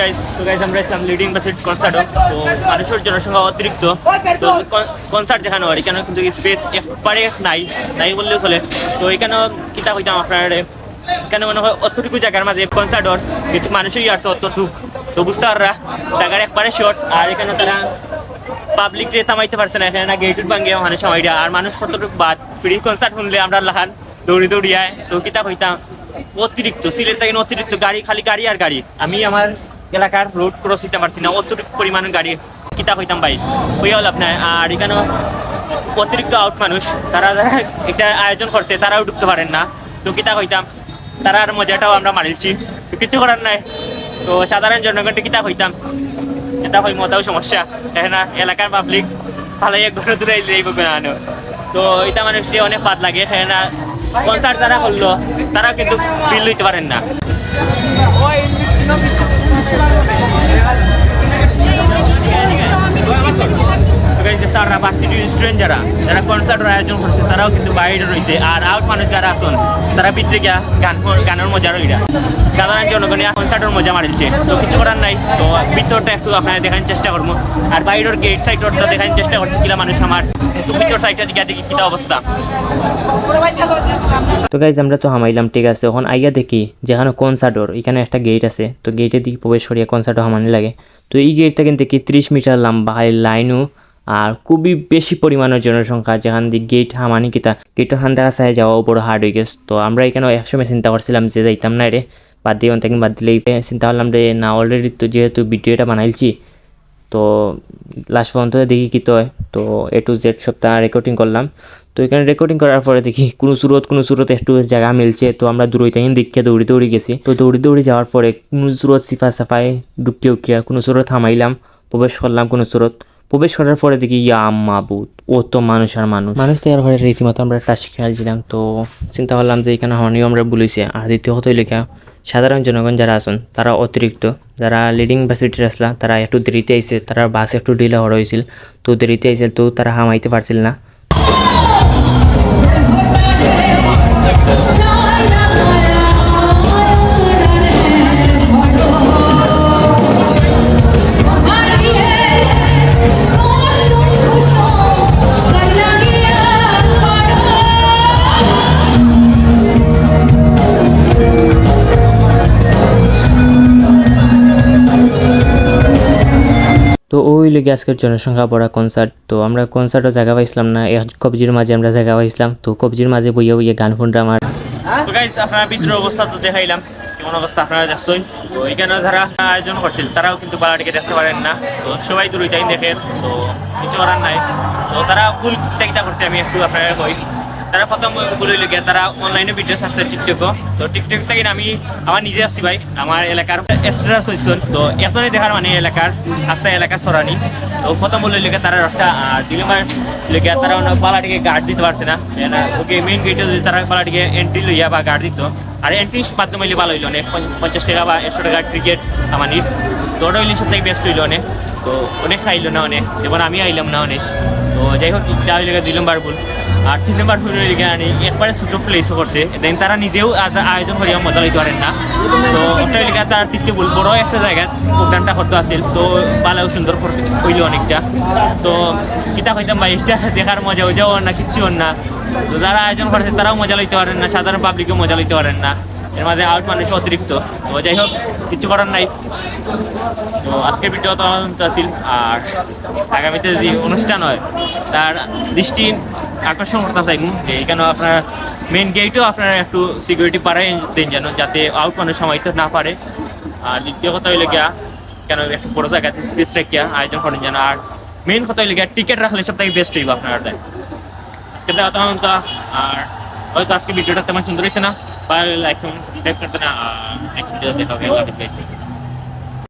Guys তো guys আমরা ইসলাম leading বাসের কনসার্ট তো মানুষের জনসংখ্যা অতিরিক্ত। তো কনসার্ট যেখানে হয় এখানে কিন্তু স্পেস একবারে নাই নাই বললেও চলে। তো এখানে কিতা হইতাম আপনার, এখানে মনে হয় অতটুকু জায়গার মাঝে কনসার্ট হর কিন্তু মানুষই আসছে অতটুকু। তো বুঝতে পাররা, জায়গার একবারে শর্ট আর এখানে তারা পাবলিক রে থামাইতে পারছে না। এখানে না গেটুর ভাঙ্গে মানুষ সময়টা আর মানুষ কতটুকু বাদ। ফ্রি কনসার্ট শুনলে আমরা লাহান দৌড়ি দৌড়ি আয় তো কিতা হইতাম অতিরিক্ত, সিলেট থেকে অতিরিক্ত গাড়ি, খালি গাড়ি আর গাড়ি। আমি আমার এলাকার রোড ক্রস হইতে পারছি না। অতিরিক্ত পরিমাণ গাড়ি কিতা হইতাম ভাই? ওই হল আপনার, আর এখানে অতিরিক্ত আউট মানুষ, তারা একটা আয়োজন করছে, তারাও ঢুকতে পারেন না। তো কিতা হইতাম তারা আর মজাটাও আমরা মারিলছি তো কিছু করার নাই। তো সাধারণ জনগণটা কিতা হইতাম? এটা হয় মতাও সমস্যা না? এলাকার পাবলিক ভালোই এক দূরে যাইব আনো। তো এটা মানে সে অনেক বাদ লাগে এখানে কনসার্ট যারা করল, তারাও কিন্তু ফিল লইতে পারেন না। তারা ভার্সিটি স্টুডেন্ট যারা যারা কনসার্টের আয়োজন করছে তারাও কিন্তু বাইরে রয়েছে আর আউট মানুষ যারা আছেন, তারা ভিতরে গিয়া গান গানের মজা রইরা সাধারণ জনগণ কনসার্টের মজা মারিলছে তো কিছু করার নাই। তো ভিতরটা একটু আপনারা দেখার চেষ্টা করব আর বাইরের গেট সাইডটা দেখার চেষ্টা করছে কিলা মানুষ আমার একটু ভিতর দিকে দেখি অবস্থা তো গাইজ আমরা তো হামাইলাম, ঠিক আছে। এখন আইয়া দেখি যেখানে কনসার্টর এখানে একটা গেট আছে। তো গেটের দিকে প্রবেশ করিয়া কনসার্টও হামানি লাগে। তো এই গেটটা কিন্তু কি ত্রিশ মিটার লম্বা লাইনও আর খুবই বেশি পরিমাণের জনসংখ্যা যেখান দিয়ে গেট হামানি কিতা গেট হান দেখা চাই যাওয়া বড় হার্ড হয়ে গেছে। তো আমরা এখানে একসময় চিন্তা করছিলাম যে যাইতাম না রে। বাদ দিয়ে অন্তাকে বাদ দিলে চিন্তা করলাম রে, না অলরেডি তো যেহেতু ভিডিওটা বানাইছি, তো লাস্ট পর্যন্ত দেখি কী তো তো এ টু জেড সপ্তাহ রেকর্ডিং করলাম। তো এখানে রেকর্ডিং করার পরে দেখি কোনো সুরত কোনো সুরত একটু জায়গা মিলছে। তো আমরা দূরই তাই দেখে দৌড়ি দৌড়ি গেছি। তো দৌড়ি দৌড়ি যাওয়ার পরে কোনো সুরত সিফা সাফাই ডুবকে উঠিয়া কোনো সুরত থামাইলাম, প্রবেশ করলাম কোনো সুরত। প্রবেশ করার পরে দেখি, ইয়া মাবুত ও তো মানুষ আর মানুষ। মানুষ তো এর ঘরে রীতিমতো আমরা টাস খেয়ালছিলাম তো চিন্তা করলাম যে এখানে হর্নিও আমরা বলেছি আর দ্বিতীয়ত লেখা সাধারণ জনগণ যারা আছেন, তারা অতিরিক্ত, যারা লিডিং বাসিটির আসলা, তারা একটু দেরিতে আইসে তারা বাস একটু ডিলে হওয়া হয়েছিল, তো দেরিতে আইসে তো তারা হামাইতে পারছিল না। তো ওই লেগে আজকের জনসংখ্যা বড় কনসার্ট তো আমরা কনসার্টও জায়গা পাইছিলাম না কবজির মাঝে আমরা জায়গা পাইছিলাম, তো কবজির মাঝে বইয়া বইয়া গান শুনলাম আর আপনার ভিতরের অবস্থা তো দেখাইলাম, কেমন অবস্থা আপনারা দেখছেন? তো এখানে যারা আয়োজন করছিল, তারাও কিন্তু বালাটিকে দেখতে পারেন না। তো সবাই দূরে তাই দেখেন তো কিছু করার নাই। তো তারা ভুল কিতা করছে, আমি একটু আপনারা কই। তারা প্রথম ভুল হইলে তারা অনলাইনে ভিডিও ছাড়ছে টিকটকও তো টিকটক থেকে আমি আমার নিজে আসছি ভাই আমার এলাকার স্ট্যাটাস হয়েছেন তো এখনই দেখার মানে এলাকার আস্তে এলাকার সরানি তো প্রথম ভুল হইলে তারা রাস্তা আর দুই নম্বর তারা বালাটিকে গার্ড দিতে পারছে না। ওকে মেইন গেটে যদি তারা পালাটিকে এন্ট্রি লইয়া বা গার্ড দিত। আর এন্ট্রি মাধ্যমে হইলে ভালো হইল অনেক পঞ্চাশ টাকা বা একশো টাকা নিট তো ওটা হইলে সব থেকে বেস্ট হইল অনেক তো অনেক খাইলো না অনেক যেমন আমি আইলাম না অনেক তো যাই হোক যা হইলে দুই নম্বর ভুল। আর তিন নম্বর ভুল হইলে আনি একবারে ছোটো প্লেসও করছে দেন তারা নিজেও আয়োজন করিয়া মজা লইতে পারেন না। তো, ওটা হইলে তার তৃতীয় ভুল। বড় একটা জায়গা, প্রোগ্রামটা করতে আসছিল তো ভালো সুন্দর হইল অনেকটা। তো, কিতা হইতাম ভাই, এটা দেখার মজা হয়ে যাও না কিচ্ছু না। তো যারা আয়োজন করেছে, তারাও মজা লইতে পারেন না। সাধারণ পাবলিকও মজা লইতে পারেন না। এর মাঝে আউট মানুষ অতিরিক্ত। তো যাই হোক কিচ্ছু করার নাই। তো আজকের ভিডিও তো অনন্ত আছিল, আর আগামীতে যদি অনুষ্ঠান হয়, তার দৃষ্টি আকর্ষণ করতে চাইমু যে এখানে আপনার মেন গেটও আপনারা একটু সিকিউরিটি পাড়াই দেন যেন, যাতে আউট মানুষ সময়তে না পারে। আর দ্বিতীয় কথা হইলে গিয়া, কেন একটু বড় জায়গাতে স্পেস রেখিয়া আয়োজন করেন যেন। আর মেন কথা হইলে গিয়া টিকিট রাখলে সব থেকে বেস্ট হইব আপনার দেয়। আজকে দেওয়া তো আর হয়তো আজকে ভিডিওটা তেমন সুন্দর হয়েছে না। বা লাইক সাবস্ক্রাইব করতে না নেক্সট ভিডিও দেখা হবে আল্লাহ হাফিজ guys.